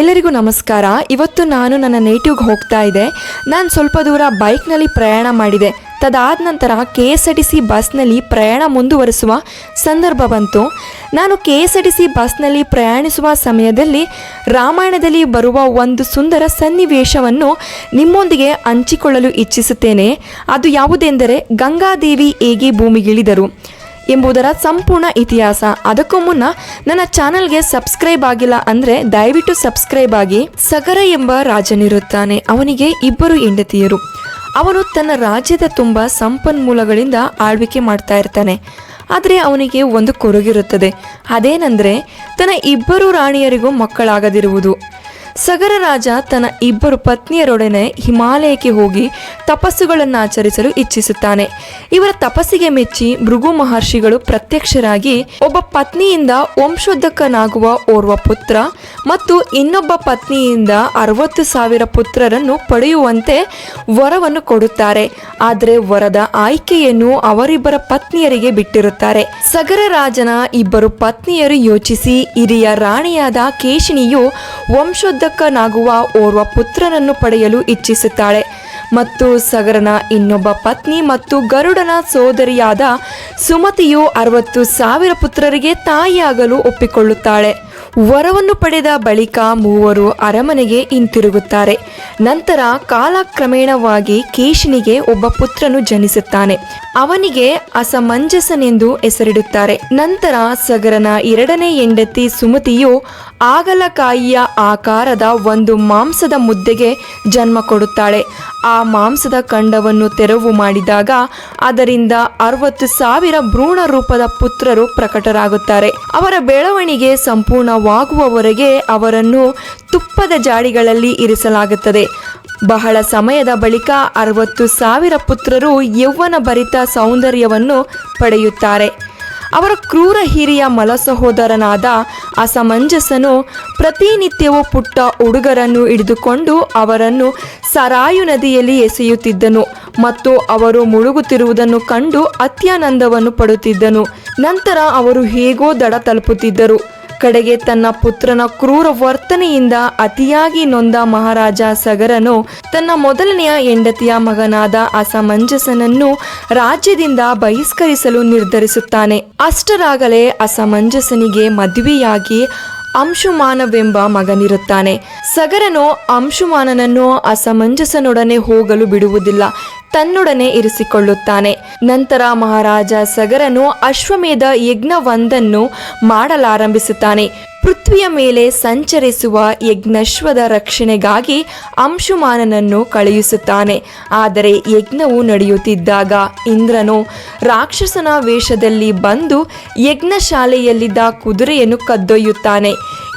ಎಲ್ಲರಿಗೂ ನಮಸ್ಕಾರ. ಇವತ್ತು ನಾನು ನನ್ನ ನೇಟಿವ್ಗೆ ಹೋಗ್ತಾ ಇದ್ದೆ. ನಾನು ಸ್ವಲ್ಪ ದೂರ ಬೈಕ್ನಲ್ಲಿ ಪ್ರಯಾಣ ಮಾಡಿದೆ. ತದಾದ ನಂತರ K S R T C ಬಸ್ನಲ್ಲಿ ಪ್ರಯಾಣ ಮುಂದುವರಿಸುವ ಸಂದರ್ಭ ಬಂತು. ನಾನು K S R T C ಬಸ್ನಲ್ಲಿ ಪ್ರಯಾಣಿಸುವ ಸಮಯದಲ್ಲಿ ರಾಮಾಯಣದಲ್ಲಿ ಬರುವ ಒಂದು ಸುಂದರ ಸನ್ನಿವೇಶವನ್ನು ನಿಮ್ಮೊಂದಿಗೆ ಹಂಚಿಕೊಳ್ಳಲು ಇಚ್ಛಿಸುತ್ತೇನೆ. ಅದು ಯಾವುದೆಂದರೆ ಗಂಗಾದೇವಿ ಹೇಗೆ ಭೂಮಿಗಿಳಿದರು. ಎಂಬುದರ ಸಂಪೂರ್ಣ ಇತಿಹಾಸ. ಅದಕ್ಕೂ ಮುನ್ನ ನನ್ನ ಚಾನೆಲ್ಗೆ ಸಬ್ಸ್ಕ್ರೈಬ್ ಆಗಿಲ್ಲ ಅಂದ್ರೆ ದಯವಿಟ್ಟು ಸಬ್ಸ್ಕ್ರೈಬ್ ಆಗಿ ಸಗರ ಎಂಬ ರಾಜನಿರುತ್ತಾನೆ. ಅವನಿಗೆ ಇಬ್ಬರು ಹೆಂಡತಿಯರು. ಅವನು ತನ್ನ ರಾಜ್ಯದ ತುಂಬ ಸಂಪನ್ಮೂಲಗಳಿಂದ ಆಳ್ವಿಕೆ ಮಾಡ್ತಾ ಇರ್ತಾನೆ. ಆದರೆ ಅವನಿಗೆ ಒಂದು ಕೊರಗಿರುತ್ತದೆ. ಅದೇನೆಂದರೆ, ತನ್ನ ಇಬ್ಬರು ರಾಣಿಯರಿಗೂ ಮಕ್ಕಳಾಗದಿರುವುದು. ಸಗರ ರಾಜ ತನ್ನ ಇಬ್ಬರು ಪತ್ನಿಯರೊಡನೆ ಹಿಮಾಲಯಕ್ಕೆ ಹೋಗಿ ತಪಸ್ಸುಗಳನ್ನು ಆಚರಿಸಲು ಇಚ್ಛಿಸುತ್ತಾನೆ. ಇವರ ತಪಸ್ಸಿಗೆ ಮೆಚ್ಚಿ ಭೃಗು ಮಹರ್ಷಿಗಳು ಪ್ರತ್ಯಕ್ಷರಾಗಿ ಒಬ್ಬ ಪತ್ನಿಯಿಂದ ವಂಶೋದ್ಧಕನಾಗುವ ಓರ್ವ ಪುತ್ರ ಮತ್ತು ಇನ್ನೊಬ್ಬ ಪತ್ನಿಯಿಂದ ಅರವತ್ತು ಸಾವಿರ ಪುತ್ರರನ್ನು ಪಡೆಯುವಂತೆ ವರವನ್ನು ಕೊಡುತ್ತಾರೆ. ಆದರೆ ವರದ ಆಯ್ಕೆಯನ್ನು ಅವರಿಬ್ಬರ ಪತ್ನಿಯರಿಗೆ ಬಿಟ್ಟಿರುತ್ತಾರೆ. ಸಗರ ರಾಜನ ಇಬ್ಬರು ಪತ್ನಿಯರು ಯೋಚಿಸಿ, ಹಿರಿಯ ರಾಣಿಯಾದ ಕೇಶಿನಿಯು ವಂಶೋದ್ಧಕನಾಗುವ ಓರ್ವ ಪುತ್ರನನ್ನು ಪಡೆಯಲು ಇಚ್ಛಿಸುತ್ತಾಳೆ. ಮತ್ತು ಸಗರನ ಇನ್ನೊಬ್ಬ ಪತ್ನಿ ಮತ್ತು ಗರುಡನ ಸೋದರಿಯಾದ ಸುಮತಿಯು ಅರವತ್ತು ಸಾವಿರ ಪುತ್ರರಿಗೆ ತಾಯಿಯಾಗಲು ಒಪ್ಪಿಕೊಳ್ಳುತ್ತಾಳೆ. ವರವನ್ನು ಪಡೆದ ಬಳಿಕ ಮೂವರು ಅರಮನೆಗೆ ಹಿಂತಿರುಗುತ್ತಾರೆ. ನಂತರ ಕಾಲಕ್ರಮೇಣವಾಗಿ ಕೇಶಿನಿಗೆ ಒಬ್ಬ ಪುತ್ರನು ಜನಿಸುತ್ತಾನೆ. ಅವನಿಗೆ ಅಸಮಂಜಸನೆಂದು ಹೆಸರಿಡುತ್ತಾರೆ. ನಂತರ ಸಗರನ ಎರಡನೇ ಹೆಂಡತಿ ಸುಮತಿಯು ಆಗಲಕಾಯಿಯ ಆಕಾರದ ಒಂದು ಮಾಂಸದ ಮುದ್ದೆಗೆ ಜನ್ಮ ಕೊಡುತ್ತಾಳೆ. ಆ ಮಾಂಸದ ಖಂಡವನ್ನು ತೆರವು ಮಾಡಿದಾಗ ಅದರಿಂದ ಅರವತ್ತು ಸಾವಿರ ಭ್ರೂಣ ರೂಪದ ಪುತ್ರರು ಪ್ರಕಟರಾಗುತ್ತಾರೆ. ಅವರ ಬೆಳವಣಿಗೆ ಸಂಪೂರ್ಣವಾಗುವವರೆಗೆ ಅವರನ್ನು ತುಪ್ಪದ ಜಾಡಿಗಳಲ್ಲಿ ಇರಿಸಲಾಗುತ್ತದೆ. ಬಹಳ ಸಮಯದ ಬಳಿಕ ಅರವತ್ತು ಸಾವಿರ ಪುತ್ರರು ಯೌವನ ಭರಿತ ಸೌಂದರ್ಯವನ್ನು ಪಡೆಯುತ್ತಾರೆ. ಅವರ ಕ್ರೂರ ಹಿರಿಯ ಮಲಸಹೋದರನಾದ ಅಸಮಂಜಸನು ಪ್ರತಿನಿತ್ಯವೂ ಪುಟ್ಟ ಹುಡುಗರನ್ನು ಹಿಡಿದುಕೊಂಡು ಅವರನ್ನು ಸರಾಯು ನದಿಯಲ್ಲಿ ಎಸೆಯುತ್ತಿದ್ದನು ಮತ್ತು ಅವರು ಮುಳುಗುತ್ತಿರುವುದನ್ನು ಕಂಡು ಅತ್ಯಾನಂದವನ್ನು ಪಡುತ್ತಿದ್ದನು. ನಂತರ ಅವರು ಹೇಗೋ ದಡ ತಲುಪುತ್ತಿದ್ದರು. ಕಡೆಗೆ ತನ್ನ ಪುತ್ರನ ಕ್ರೂರ ವರ್ತನೆಯಿಂದ ಅತಿಯಾಗಿ ನೊಂದ ಮಹಾರಾಜ ಸಗರನು ತನ್ನ ಮೊದಲನೆಯ ಹೆಂಡತಿಯ ಮಗನಾದ ಅಸಮಂಜಸನನ್ನು ರಾಜ್ಯದಿಂದ ಬಹಿಷ್ಕರಿಸಲು ನಿರ್ಧರಿಸುತ್ತಾನೆ. ಅಷ್ಟರಾಗಲೇ ಅಸಮಂಜಸನಿಗೆ ಮದುವೆಯಾಗಿ ಅಂಶುಮಾನವೆಂಬ ಮಗನಿರುತ್ತಾನೆ. ಸಗರನು ಅಂಶುಮಾನನನ್ನು ಅಸಮಂಜಸನೊಡನೆ ಹೋಗಲು ಬಿಡುವುದಿಲ್ಲ. ತನ್ನೊಡನೆ ಇರಿಸಿಕೊಳ್ಳುತ್ತಾನೆ. ನಂತರ ಮಹಾರಾಜ ಸಗರನು ಅಶ್ವಮೇಧ ಯಜ್ಞವೊಂದನ್ನು ಮಾಡಲಾರಂಭಿಸುತ್ತಾನೆ. ಪೃಥ್ವಿಯ ಮೇಲೆ ಸಂಚರಿಸುವ ಯಜ್ಞಶ್ವದ ರಕ್ಷಣೆಗಾಗಿ ಅಂಶುಮಾನನನ್ನು ಕಳುಹಿಸುತ್ತಾನೆ. ಆದರೆ ಯಜ್ಞವು ನಡೆಯುತ್ತಿದ್ದಾಗ ಇಂದ್ರನು ರಾಕ್ಷಸನ ವೇಷದಲ್ಲಿ ಬಂದು ಯಜ್ಞಶಾಲೆಯಲ್ಲಿದ್ದ ಕುದುರೆಯನ್ನು ಕದ್ದೊಯ್ಯುತ್ತಾನೆ.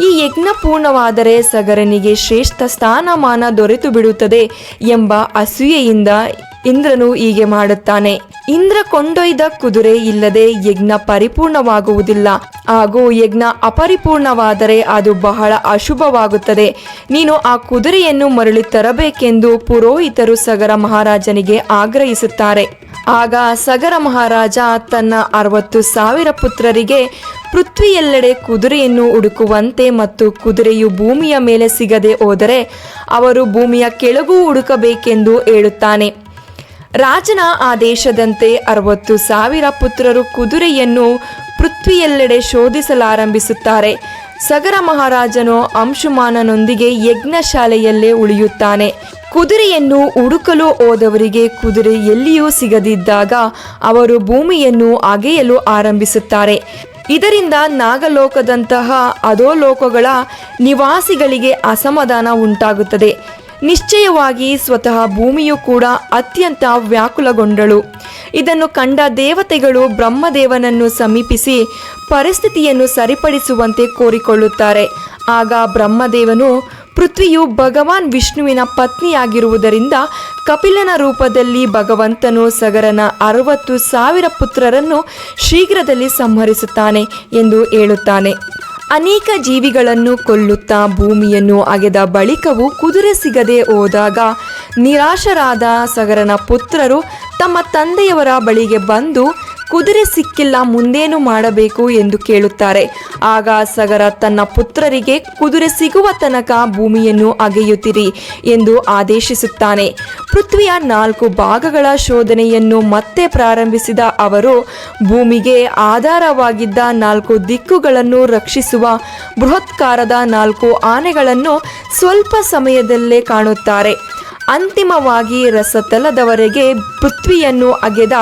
ಈ ಯಜ್ಞ ಪೂರ್ಣವಾದರೆ ಸಗರನಿಗೆ ಶ್ರೇಷ್ಠ ಸ್ಥಾನಮಾನ ದೊರೆತು ಬಿಡುತ್ತದೆ ಎಂಬ ಅಸೂಯೆಯಿಂದ ಇಂದ್ರನು ಹೀಗೆ ಮಾಡುತ್ತಾನೆ. ಇಂದ್ರ ಕೊಂಡೊಯ್ದ ಕುದುರೆ ಇಲ್ಲದೆ ಯಜ್ಞ ಪರಿಪೂರ್ಣವಾಗುವುದಿಲ್ಲ. ಹಾಗೂ ಯಜ್ಞ ಅಪರಿಪೂರ್ಣವಾದರೆ ಅದು ಬಹಳ ಅಶುಭವಾಗುತ್ತದೆ. ನೀನು ಆ ಕುದುರೆಯನ್ನು ಮರಳಿ ತರಬೇಕೆಂದು ಪುರೋಹಿತರು ಸಗರ ಮಹಾರಾಜನಿಗೆ ಆಗ್ರಹಿಸುತ್ತಾರೆ. ಆಗ ಸಗರ ಮಹಾರಾಜ ತನ್ನ ಅರವತ್ತು ಸಾವಿರ ಪುತ್ರರಿಗೆ ಪೃಥ್ವಿಯೆಲ್ಲೆಡೆ ಕುದುರೆಯನ್ನು ಹುಡುಕುವಂತೆ ಮತ್ತು ಕುದುರೆಯು ಭೂಮಿಯ ಮೇಲೆ ಸಿಗದೆ ಹೋದರೆ ಅವರು ಭೂಮಿಯ ಕೆಳಗೂ ಹುಡುಕಬೇಕೆಂದು ಹೇಳುತ್ತಾನೆ. ರಾಜನ ಆದೇಶದಂತೆ ಅರವತ್ತು ಸಾವಿರ ಪುತ್ರರು ಕುದುರೆಯನ್ನು ಪೃಥ್ವಿಯೆಲ್ಲೆಡೆ ಶೋಧಿಸಲಾರಂಭಿಸುತ್ತಾರೆ. ಸಗರ ಮಹಾರಾಜನು ಅಂಶುಮಾನನೊಂದಿಗೆ ಯಜ್ಞಶಾಲೆಯಲ್ಲೇ ಉಳಿಯುತ್ತಾನೆ. ಕುದುರೆಯನ್ನು ಹುಡುಕಲು ಹೋದವರಿಗೆ ಕುದುರೆ ಎಲ್ಲಿಯೂ ಸಿಗದಿದ್ದಾಗ ಅವರು ಭೂಮಿಯನ್ನು ಅಗೆಯಲು ಆರಂಭಿಸುತ್ತಾರೆ. ಇದರಿಂದ ನಾಗಲೋಕದಂತಹ ಅಧೋಲೋಕಗಳ ನಿವಾಸಿಗಳಿಗೆ ಅಸಮಾಧಾನ ಉಂಟಾಗುತ್ತದೆ. ನಿಶ್ಚಯವಾಗಿ ಸ್ವತಃ ಭೂಮಿಯು ಕೂಡ ಅತ್ಯಂತ ವ್ಯಾಕುಲಗೊಂಡಳು. ಇದನ್ನು ಕಂಡ ದೇವತೆಗಳು ಬ್ರಹ್ಮದೇವನನ್ನು ಸಮೀಪಿಸಿ ಪರಿಸ್ಥಿತಿಯನ್ನು ಸರಿಪಡಿಸುವಂತೆ ಕೋರಿಕೊಳ್ಳುತ್ತಾರೆ. ಆಗ ಬ್ರಹ್ಮದೇವನು ಪೃಥ್ವಿಯು ಭಗವಾನ್ ವಿಷ್ಣುವಿನ ಪತ್ನಿಯಾಗಿರುವುದರಿಂದ ಕಪಿಲನ ರೂಪದಲ್ಲಿ ಭಗವಂತನು ಸಗರನ ಅರವತ್ತು ಸಾವಿರ ಪುತ್ರರನ್ನು ಶೀಘ್ರದಲ್ಲಿ ಸಂಹರಿಸುತ್ತಾನೆ ಎಂದು ಹೇಳುತ್ತಾನೆ. ಅನೇಕ ಜೀವಿಗಳನ್ನು ಕೊಲ್ಲುತ್ತಾ ಭೂಮಿಯನ್ನು ಅಗೆದ ಬಳಿಕವೂ ಕುದುರೆ ಸಿಗದೆ ಹೋದಾಗ ನಿರಾಶರಾದ ಸಗರನ ಪುತ್ರರು ತಮ್ಮ ತಂದೆಯವರ ಬಳಿಗೆ ಬಂದು ಕುದುರೆ ಸಿಕ್ಕಿಲ್ಲ, ಮುಂದೇನು ಮಾಡಬೇಕು ಎಂದು ಕೇಳುತ್ತಾರೆ. ಆಗ ಸಗರ ತನ್ನ ಪುತ್ರರಿಗೆ, ಕುದುರೆ ಸಿಗುವ ತನಕ ಭೂಮಿಯನ್ನು ಅಗೆಯುತ್ತಿರಿ ಎಂದು ಆದೇಶಿಸುತ್ತಾನೆ. ಪೃಥ್ವಿಯ ನಾಲ್ಕು ಭಾಗಗಳ ಶೋಧನೆಯನ್ನು ಮತ್ತೆ ಪ್ರಾರಂಭಿಸಿದ ಅವರು, ಭೂಮಿಗೆ ಆಧಾರವಾಗಿದ್ದ ನಾಲ್ಕು ದಿಕ್ಕುಗಳನ್ನು ರಕ್ಷಿಸುವ ಬೃಹತ್ಕಾರದ ನಾಲ್ಕು ಆನೆಗಳನ್ನು ಸ್ವಲ್ಪ ಸಮಯದಲ್ಲೇ ಕಾಣುತ್ತಾರೆ. ಅಂತಿಮವಾಗಿ ರಸತಲದವರೆಗೆ ಪೃಥ್ವಿಯನ್ನು ಅಗೆದ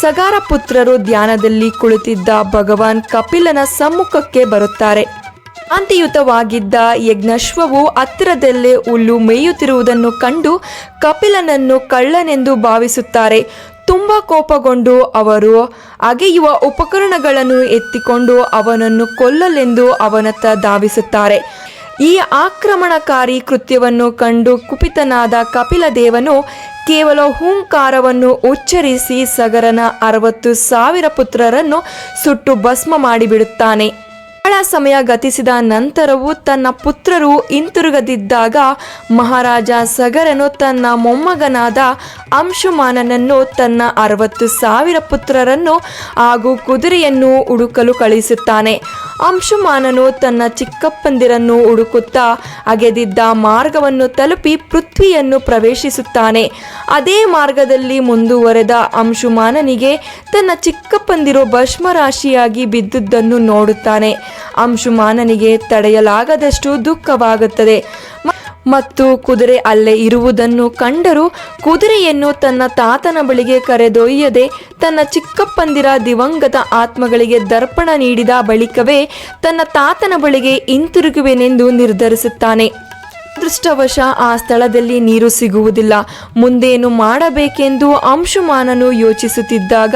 ಸಗಾರ ಪುತ್ರರು ಧ್ಯಾನದಲ್ಲಿ ಕುಳಿತಿದ್ದ ಭಗವಾನ್ ಕಪಿಲನ ಸಮ್ಮುಖಕ್ಕೆ ಬರುತ್ತಾರೆ. ಶಾಂತಿಯುತವಾಗಿದ್ದ ಯಜ್ಞಶ್ವವು ಹತ್ತಿರದಲ್ಲೇ ಹುಲ್ಲು ಮೇಯುತ್ತಿರುವುದನ್ನು ಕಂಡು ಕಪಿಲನನ್ನು ಕಳ್ಳನೆಂದು ಭಾವಿಸುತ್ತಾರೆ. ತುಂಬ ಕೋಪಗೊಂಡು ಅವರು ಅಗೆಯುವ ಉಪಕರಣಗಳನ್ನು ಎತ್ತಿಕೊಂಡು ಅವನನ್ನು ಕೊಲ್ಲಲೆಂದು ಅವನತ್ತ ಧಾವಿಸುತ್ತಾರೆ. ಈ ಆಕ್ರಮಣಕಾರಿ ಕೃತ್ಯವನ್ನು ಕಂಡು ಕುಪಿತನಾದ ಕಪಿಲದೇವನು ಕೇವಲ ಹೂಂಕಾರವನ್ನು ಉಚ್ಚರಿಸಿ ಸಗರನ ಅರವತ್ತು ಸಾವಿರ ಪುತ್ರರನ್ನು ಸುಟ್ಟು ಭಸ್ಮ ಮಾಡಿಬಿಡುತ್ತಾನೆ. ಬಹಳ ಸಮಯ ಗತಿಸಿದ ನಂತರವೂ ತನ್ನ ಪುತ್ರರು ಹಿಂತಿರುಗದಿದ್ದಾಗ ಮಹಾರಾಜ ಸಗರನು ತನ್ನ ಮೊಮ್ಮಗನಾದ ಅಂಶುಮಾನನನ್ನು ತನ್ನ ಅರವತ್ತು ಸಾವಿರ ಪುತ್ರರನ್ನು ಹಾಗೂ ಕುದುರೆಯನ್ನು ಹುಡುಕಲು ಕಳಿಸುತ್ತಾನೆ. ಅಂಶುಮಾನನು ತನ್ನ ಚಿಕ್ಕಪ್ಪಂದಿರನ್ನು ಹುಡುಕುತ್ತಾ ಅಗೆದಿದ್ದ ಮಾರ್ಗವನ್ನು ತಲುಪಿ ಪೃಥ್ವಿಯನ್ನು ಪ್ರವೇಶಿಸುತ್ತಾನೆ. ಅದೇ ಮಾರ್ಗದಲ್ಲಿ ಮುಂದುವರೆದ ಅಂಶುಮಾನನಿಗೆ ತನ್ನ ಚಿಕ್ಕಪ್ಪಂದಿರು ಭಸ್ಮರಾಶಿಯಾಗಿ ಬಿದ್ದುದನ್ನು ನೋಡುತ್ತಾನೆ. ಅಂಶುಮಾನನಿಗೆ ತಡೆಯಲಾಗದಷ್ಟು ದುಃಖವಾಗುತ್ತದೆ. ಮತ್ತು ಕುದುರೆ ಅಲ್ಲೇ ಇರುವುದನ್ನು ಕಂಡರೂ ಕುದುರೆಯನ್ನು ತನ್ನ ತಾತನ ಬಳಿಗೆ ಕರೆದೊಯ್ಯದೆ ತನ್ನ ಚಿಕ್ಕಪ್ಪಂದಿರ ದಿವಂಗತ ಆತ್ಮಗಳಿಗೆ ದರ್ಪಣ ನೀಡಿದ ಬಳಿಕವೇ ತನ್ನ ತಾತನ ಬಳಿಗೆ ಹಿಂತಿರುಗುವೆನೆಂದು ನಿರ್ಧರಿಸುತ್ತಾನೆ. ಅದೃಷ್ಟವಶ ಆ ಸ್ಥಳದಲ್ಲಿ ನೀರು ಸಿಗುವುದಿಲ್ಲ. ಮುಂದೇನು ಮಾಡಬೇಕೆಂದು ಅಂಶುಮಾನನು ಯೋಚಿಸುತ್ತಿದ್ದಾಗ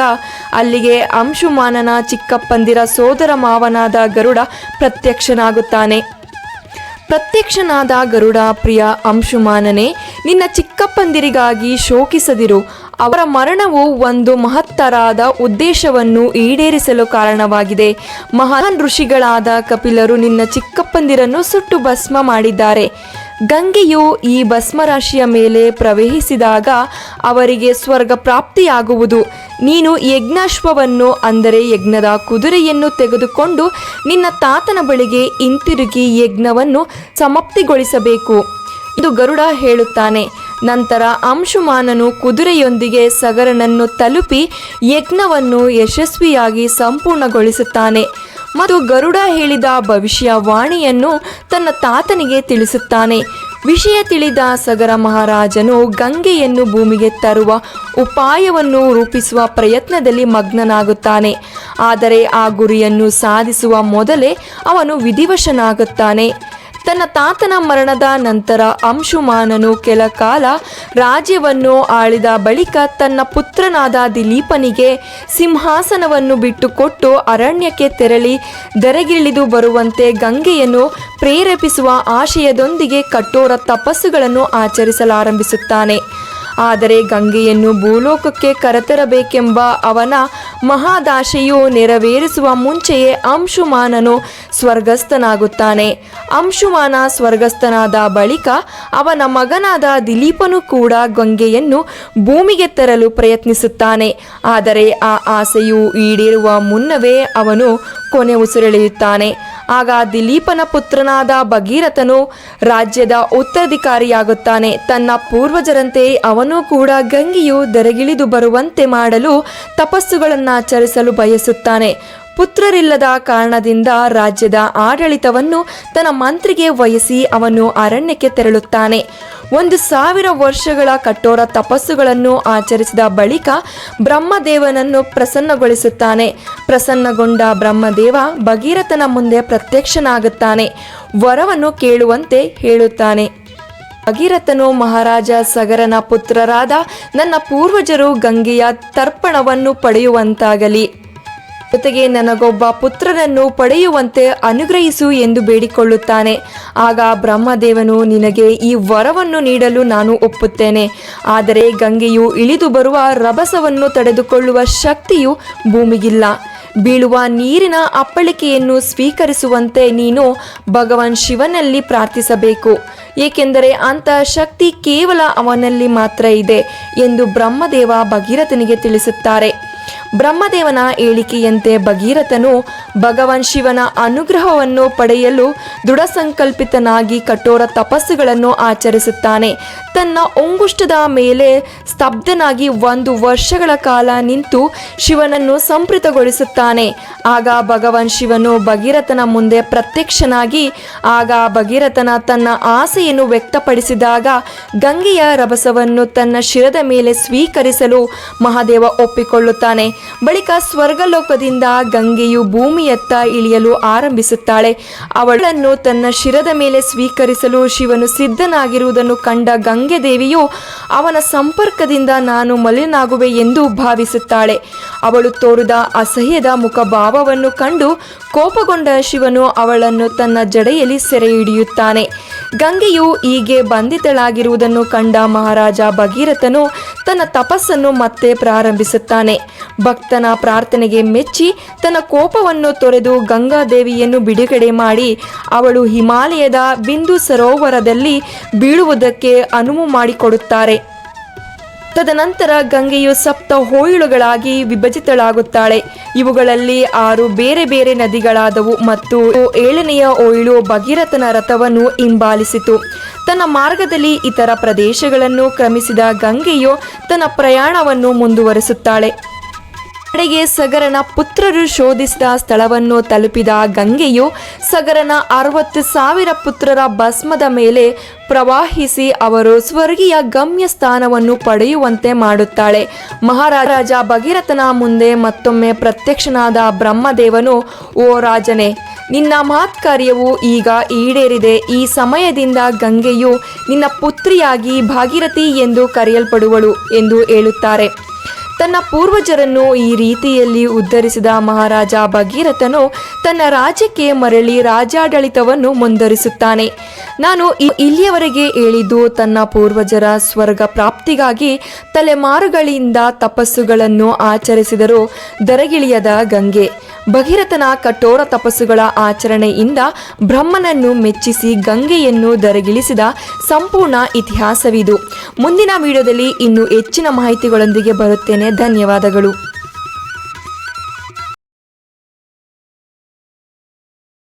ಅಲ್ಲಿಗೆ ಅಂಶುಮಾನನ ಚಿಕ್ಕಪ್ಪಂದಿರ ಸೋದರ ಮಾವನಾದ ಗರುಡ ಪ್ರತ್ಯಕ್ಷನಾಗುತ್ತಾನೆ. ಪ್ರತ್ಯಕ್ಷನಾದ ಗರುಡ ಪ್ರಿಯ ಅಂಶುಮಾನನೇ, ನಿನ್ನ ಚಿಕ್ಕಪ್ಪಂದಿರಿಗಾಗಿ ಶೋಕಿಸದಿರು. ಅವರ ಮರಣವು ಒಂದು ಮಹತ್ತರಾದ ಉದ್ದೇಶವನ್ನು ಈಡೇರಿಸಲು ಕಾರಣವಾಗಿದೆ. ಮಹಾನ್ ಋಷಿಗಳಾದ ಕಪಿಲರು ನಿನ್ನ ಚಿಕ್ಕಪ್ಪಂದಿರನ್ನು ಸುಟ್ಟು ಭಸ್ಮ ಮಾಡಿದ್ದಾರೆ. ಗಂಗೆಯು ಈ ಭಸ್ಮರಾಶಿಯ ಮೇಲೆ ಪ್ರವೇಶಿಸಿದಾಗ ಅವರಿಗೆ ಸ್ವರ್ಗ ಪ್ರಾಪ್ತಿಯಾಗುವುದು ನೀನು ಯಜ್ಞಾಶ್ವವನ್ನು ಅಂದರೆ ಯಜ್ಞದ ಕುದುರೆಯನ್ನು ತೆಗೆದುಕೊಂಡು ನಿನ್ನ ತಾತನ ಬಳಿಗೆ ಹಿಂತಿರುಗಿ ಯಜ್ಞವನ್ನು ಸಮಾಪ್ತಿಗೊಳಿಸಬೇಕು. ಇದು ಗರುಡ ಹೇಳುತ್ತಾನೆ. ನಂತರ ಅಂಶುಮಾನನು ಕುದುರೆಯೊಂದಿಗೆ ಸಗರನನ್ನು ತಲುಪಿ ಯಜ್ಞವನ್ನು ಯಶಸ್ವಿಯಾಗಿ ಸಂಪೂರ್ಣಗೊಳಿಸುತ್ತಾನೆ. ಮತ್ತು ಗರುಡ ಹೇಳಿದ ಭವಿಷ್ಯವಾಣಿಯನ್ನು ತನ್ನ ತಾತನಿಗೆ ತಿಳಿಸುತ್ತಾನೆ. ವಿಷಯ ತಿಳಿದ ಸಗರ ಮಹಾರಾಜನು ಗಂಗೆಯನ್ನು ಭೂಮಿಗೆ ತರುವ ಉಪಾಯವನ್ನು ರೂಪಿಸುವ ಪ್ರಯತ್ನದಲ್ಲಿ ಮಗ್ನನಾಗುತ್ತಾನೆ. ಆದರೆ ಆ ಗುರಿಯನ್ನು ಸಾಧಿಸುವ ಮೊದಲೇ ಅವನು ವಿಧಿವಶನಾಗುತ್ತಾನೆ. ತನ್ನ ತಾತನ ಮರಣದ ನಂತರ ಅಂಶುಮಾನನು ಕೆಲ ಕಾಲ ರಾಜ್ಯವನ್ನು ಆಳಿದ ಬಳಿಕ ತನ್ನ ಪುತ್ರನಾದ ದಿಲೀಪನಿಗೆ ಸಿಂಹಾಸನವನ್ನು ಬಿಟ್ಟುಕೊಟ್ಟು ಅರಣ್ಯಕ್ಕೆ ತೆರಳಿ ದರೆಗಿಳಿದು ಬರುವಂತೆ ಗಂಗೆಯನ್ನು ಪ್ರೇರೇಪಿಸುವ ಆಶಯದೊಂದಿಗೆ ಕಠೋರ ತಪಸ್ಸುಗಳನ್ನು ಆಚರಿಸಲಾರಂಭಿಸುತ್ತಾನೆ. ಆದರೆ ಗಂಗೆಯನ್ನು ಭೂಲೋಕಕ್ಕೆ ಕರೆತರಬೇಕೆಂಬ ಅವನ ಮಹಾದಾಶೆಯು ನೆರವೇರಿಸುವ ಮುಂಚೆಯೇ ಅಂಶುಮಾನನು ಸ್ವರ್ಗಸ್ಥನಾಗುತ್ತಾನೆ. ಅಂಶುಮಾನ ಸ್ವರ್ಗಸ್ಥನಾದ ಬಳಿಕ ಅವನ ಮಗನಾದ ದಿಲೀಪನು ಕೂಡ ಗಂಗೆಯನ್ನು ಭೂಮಿಗೆ ತರಲು ಪ್ರಯತ್ನಿಸುತ್ತಾನೆ. ಆದರೆ ಆ ಆಸೆಯು ಈಡೇರುವ ಮುನ್ನವೇ ಅವನು ಕೊನೆ ಉಸಿರೆಳೆಯುತ್ತಾನೆ. ಆಗ ದಿಲೀಪನ ಪುತ್ರನಾದ ಭಗೀರಥನು ರಾಜ್ಯದ ಉತ್ತರಾಧಿಕಾರಿಯಾಗುತ್ತಾನೆ. ತನ್ನ ಪೂರ್ವಜರಂತೆ ಅವನು ಕೂಡ ಗಂಗೆಯು ದರೆಗಿಳಿದು ಬರುವಂತೆ ಮಾಡಲು ತಪಸ್ಸುಗಳನ್ನಾಚರಿಸಲು ಬಯಸುತ್ತಾನೆ. ಪುತ್ರರಿಲ್ಲದ ಕಾರಣದಿಂದ ರಾಜ್ಯದ ಆಡಳಿತವನ್ನು ತನ್ನ ಮಂತ್ರಿಗೆ ವಹಿಸಿ ಅವನು ಅರಣ್ಯಕ್ಕೆ ತೆರಳುತ್ತಾನೆ. ಒಂದು ಸಾವಿರ ವರ್ಷಗಳ ಕಠೋರ ತಪಸ್ಸುಗಳನ್ನು ಆಚರಿಸಿದ ಬಳಿಕ ಬ್ರಹ್ಮದೇವನನ್ನು ಪ್ರಸನ್ನಗೊಳಿಸುತ್ತಾನೆ. ಪ್ರಸನ್ನಗೊಂಡ ಬ್ರಹ್ಮದೇವ ಭಗೀರಥನ ಮುಂದೆ ಪ್ರತ್ಯಕ್ಷನಾಗುತ್ತಾನೆ. ವರವನ್ನು ಕೇಳುವಂತೆ ಹೇಳುತ್ತಾನೆ. ಭಗೀರಥನು ಮಹಾರಾಜ ಸಗರನ ಪುತ್ರರಾದ ನನ್ನ ಪೂರ್ವಜರು ಗಂಗೆಯ ತರ್ಪಣವನ್ನು ಪಡೆಯುವಂತಾಗಲಿ. ಜೊತೆಗೆ ನನಗೊಬ್ಬ ಪುತ್ರನನ್ನು ಪಡೆಯುವಂತೆ ಅನುಗ್ರಹಿಸು ಎಂದು ಬೇಡಿಕೊಳ್ಳುತ್ತಾನೆ. ಆಗ ಬ್ರಹ್ಮದೇವನು ನಿನಗೆ ಈ ವರವನ್ನು ನೀಡಲು ನಾನು ಒಪ್ಪುತ್ತೇನೆ. ಆದರೆ ಗಂಗೆಯು ಇಳಿದು ಬರುವ ರಭಸವನ್ನು ತಡೆದುಕೊಳ್ಳುವ ಶಕ್ತಿಯು ಭೂಮಿಗಿಲ್ಲ. ಬೀಳುವ ನೀರಿನ ಅಪ್ಪಳಿಕೆಯನ್ನು ಸ್ವೀಕರಿಸುವಂತೆ ನೀನು ಭಗವಾನ್ ಶಿವನಲ್ಲಿ ಪ್ರಾರ್ಥಿಸಬೇಕು. ಏಕೆಂದರೆ ಅಂತ ಶಕ್ತಿ ಕೇವಲ ಅವನಲ್ಲಿ ಮಾತ್ರ ಇದೆ ಎಂದು ಬ್ರಹ್ಮದೇವ ಭಗೀರಥನಿಗೆ ತಿಳಿಸುತ್ತಾರೆ. ಬ್ರಹ್ಮದೇವನ ಹೇಳಿಕೆಯಂತೆ ಭಗೀರಥನು ಭಗವಾನ್ ಶಿವನ ಅನುಗ್ರಹವನ್ನು ಪಡೆಯಲು ದೃಢ ಸಂಕಲ್ಪಿತನಾಗಿ ಕಠೋರ ತಪಸ್ಸುಗಳನ್ನು ಆಚರಿಸುತ್ತಾನೆ. ತನ್ನ ಒಂಗುಷ್ಟದ ಮೇಲೆ ಸ್ತಬ್ಧನಾಗಿ ಒಂದು ವರ್ಷಗಳ ಕಾಲ ನಿಂತು ಶಿವನನ್ನು ಸಂಪೃತಗೊಳಿಸುತ್ತಾನೆ. ಆಗ ಭಗವಾನ್ ಶಿವನು ಭಗೀರಥನ ಮುಂದೆ ಪ್ರತ್ಯಕ್ಷನಾಗಿ, ಆಗ ಭಗೀರಥನ ತನ್ನ ಆಸೆಯನ್ನು ವ್ಯಕ್ತಪಡಿಸಿದಾಗ ಗಂಗೆಯ ರಭಸವನ್ನು ತನ್ನ ಶಿರದ ಮೇಲೆ ಸ್ವೀಕರಿಸಲು ಮಹಾದೇವ ಒಪ್ಪಿಕೊಳ್ಳುತ್ತಾನೆ. ಬಳಿಕ ಸ್ವರ್ಗಲೋಕದಿಂದ ಗಂಗೆಯು ಭೂಮಿಯತ್ತ ಇಳಿಯಲು ಆರಂಭಿಸುತ್ತಾಳೆ. ಅವಳನ್ನು ತನ್ನ ಶಿರದ ಮೇಲೆ ಸ್ವೀಕರಿಸಲು ಶಿವನು ಸಿದ್ಧನಾಗಿರುವುದನ್ನು ಕಂಡ ಗಂಗೆ ದೇವಿಯು ಅವನ ಸಂಪರ್ಕದಿಂದ ನಾನು ಮಲಿನಾಗುವೆ ಎಂದು ಭಾವಿಸುತ್ತಾಳೆ. ಅವಳು ತೋರಿದ ಅಸಹ್ಯದ ಮುಖಭಾವವನ್ನು ಕಂಡು ಕೋಪಗೊಂಡ ಶಿವನು ಅವಳನ್ನು ತನ್ನ ಜಡೆಯಲ್ಲಿ ಸೆರೆ ಹಿಡಿಯುತ್ತಾನೆ ಗಂಗೆಯು ಹೀಗೆ ಬಂಧಿತಳಾಗಿರುವುದನ್ನು ಕಂಡ ಮಹಾರಾಜ ಭಗೀರಥನು ತನ್ನ ತಪಸ್ಸನ್ನು ಮತ್ತೆ ಪ್ರಾರಂಭಿಸುತ್ತಾನೆ. ಭಕ್ತನ ಪ್ರಾರ್ಥನೆಗೆ ಮೆಚ್ಚಿ ತನ್ನ ಕೋಪವನ್ನು ತೊರೆದು ಗಂಗಾದೇವಿಯನ್ನು ಬಿಡುಗಡೆ ಮಾಡಿ ಅವಳು ಹಿಮಾಲಯದ ಬಿಂದು ಸರೋವರದಲ್ಲಿ ಬೀಳುವುದಕ್ಕೆ ಅನುವು ಮಾಡಿಕೊಡುತ್ತಾರೆ. ತದನಂತರ ಗಂಗೆಯು ಸಪ್ತ ಹೋಯಿಳುಗಳಾಗಿ ವಿಭಜಿತಳಾಗುತ್ತಾಳೆ. ಇವುಗಳಲ್ಲಿ ಆರು ಬೇರೆ ಬೇರೆ ನದಿಗಳಾದವು ಮತ್ತು ಏಳನೆಯ ಓಯಿಳು ಭಗೀರಥನ ರಥವನ್ನು ಹಿಂಬಾಲಿಸಿತು. ತನ್ನ ಮಾರ್ಗದಲ್ಲಿ ಇತರ ಪ್ರದೇಶಗಳನ್ನು ಕ್ರಮಿಸಿದ ಗಂಗೆಯು ತನ್ನ ಪ್ರಯಾಣವನ್ನು ಮುಂದುವರಿಸುತ್ತಾಳೆ. ಕಡೆಗೆ ಸಗರನ ಪುತ್ರರು ಶೋಧಿಸಿದ ಸ್ಥಳವನ್ನು ತಲುಪಿದ ಗಂಗೆಯು ಸಗರನ ಅರವತ್ತು ಸಾವಿರ ಪುತ್ರರ ಭಸ್ಮದ ಮೇಲೆ ಪ್ರವಾಹಿಸಿ ಅವರು ಸ್ವರ್ಗೀಯ ಗಮ್ಯ ಸ್ಥಾನವನ್ನು ಪಡೆಯುವಂತೆ ಮಾಡುತ್ತಾಳೆ. ಮಹಾರಾಜ ಭಗೀರಥನ ಮುಂದೆ ಮತ್ತೊಮ್ಮೆ ಪ್ರತ್ಯಕ್ಷನಾದ ಬ್ರಹ್ಮದೇವನು, ಓ ರಾಜನೇ, ನಿನ್ನ ಮಾತ್ ಕಾರ್ಯವು ಈಗ ಈಡೇರಿದೆ. ಈ ಸಮಯದಿಂದ ಗಂಗೆಯು ನಿನ್ನ ಪುತ್ರಿಯಾಗಿ ಭಾಗೀರಥಿ ಎಂದು ಕರೆಯಲ್ಪಡುವಳು ಎಂದು ಹೇಳುತ್ತಾರೆ. ತನ್ನ ಪೂರ್ವಜರನ್ನು ಈ ರೀತಿಯಲ್ಲಿ ಉದ್ಧರಿಸಿದ ಮಹಾರಾಜ ಭಗೀರಥನು ತನ್ನ ರಾಜ್ಯಕ್ಕೆ ಮರಳಿ ರಾಜಾಡಳಿತವನ್ನು ಮುಂದುವರಿಸುತ್ತಾನೆ. ನಾನು ಇಲ್ಲಿಯವರೆಗೆ ಹೇಳಿದ್ದು ತನ್ನ ಪೂರ್ವಜರ ಸ್ವರ್ಗ ಪ್ರಾಪ್ತಿಗಾಗಿ ತಲೆಮಾರುಗಳಿಂದ ತಪಸ್ಸುಗಳನ್ನು ಆಚರಿಸಿದರು ದರಗಿಳಿಯದ ಗಂಗೆ. ಭಗೀರಥನ ಕಠೋರ ತಪಸ್ಸುಗಳ ಆಚರಣೆಯಿಂದ ಬ್ರಹ್ಮನನ್ನು ಮೆಚ್ಚಿಸಿ ಗಂಗೆಯನ್ನು ದರಗಿಳಿಸಿದ ಸಂಪೂರ್ಣ ಇತಿಹಾಸವಿದು. ಮುಂದಿನ ವಿಡಿಯೋದಲ್ಲಿ ಇನ್ನೂ ಹೆಚ್ಚಿನ ಮಾಹಿತಿಗಳೊಂದಿಗೆ ಬರುತ್ತೇನೆ. ಧನ್ಯವಾದಗಳು.